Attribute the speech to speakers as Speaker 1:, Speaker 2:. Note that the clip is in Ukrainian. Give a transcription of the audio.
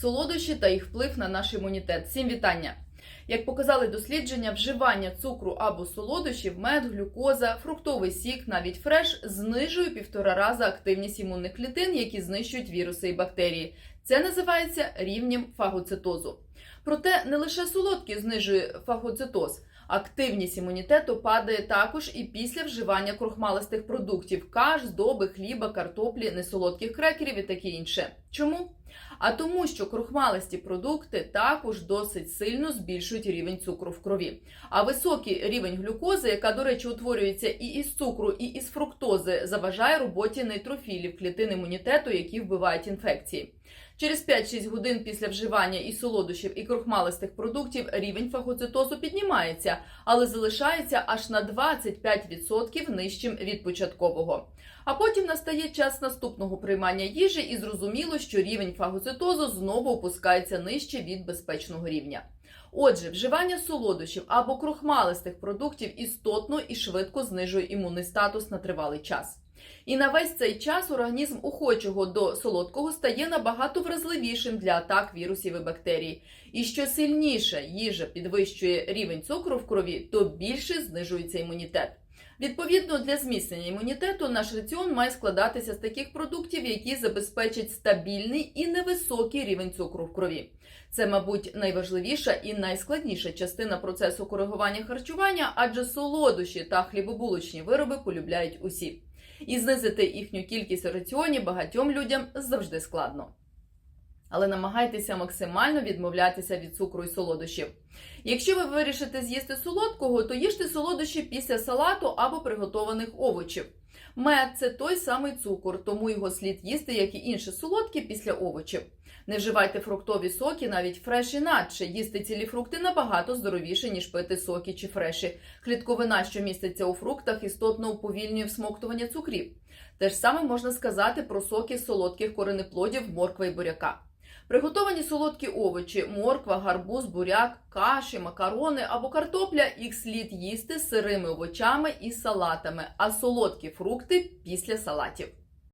Speaker 1: солодощі та їх вплив на наш імунітет. Всім вітання! Як показали дослідження, вживання цукру або солодощів, мед, глюкоза, фруктовий сік, навіть фреш знижує півтора рази активність імунних клітин, які знищують віруси і бактерії. Це називається рівнем фагоцитозу. Проте не лише солодкі знижує фагоцитоз. Активність імунітету падає також і після вживання крохмалистих продуктів каш, здоби, хліба, картоплі, несолодких крекерів і таке інше. Чому? А тому, що крохмалисті продукти також досить сильно збільшують рівень цукру в крові. А високий рівень глюкози, яка, до речі, утворюється і із цукру, і із фруктози, заважає роботі нейтрофілів клітин імунітету, які вбивають інфекції. Через 5-6 годин після вживання і солодощів, і крохмалистих продуктів рівень фагоцитозу піднімається, але залишається аж на 25% нижчим від початкового. А потім настає час наступного приймання їжі, і зрозуміло, що рівень фагоцитозу знову опускається нижче від безпечного рівня. Отже, вживання солодощів або крохмалистих продуктів істотно і швидко знижує імунний статус на тривалий час. І на весь цей час організм охочого до солодкого стає набагато вразливішим для атак вірусів і бактерій. І що сильніше їжа підвищує рівень цукру в крові, то більше знижується імунітет. Відповідно, для зміцнення імунітету наш раціон має складатися з таких продуктів, які забезпечать стабільний і невисокий рівень цукру в крові. Це, мабуть, найважливіша і найскладніша частина процесу коригування харчування, адже солодощі та хлібобулочні вироби полюбляють усі. І знизити їхню кількість у раціоні багатьом людям завжди складно. Але намагайтеся максимально відмовлятися від цукру і солодощів. Якщо ви вирішите з'їсти солодкого, то їжте солодощі після салату або приготованих овочів. Мед це той самий цукор, тому його слід їсти, як і інші солодкі після овочів. Не вживайте фруктові соки, навіть фреш інакше. Їсти цілі фрукти набагато здоровіше, ніж пити соки чи фреші. Клітковина, що міститься у фруктах, істотно уповільнює всмоктування цукрів. Те ж саме можна сказати про соки солодких коренеплодів, морква і буряка. Приготовані солодкі овочі, морква, гарбуз, буряк, каші, макарони або картопля їх слід їсти сирими овочами і салатами, а солодкі фрукти після салатів.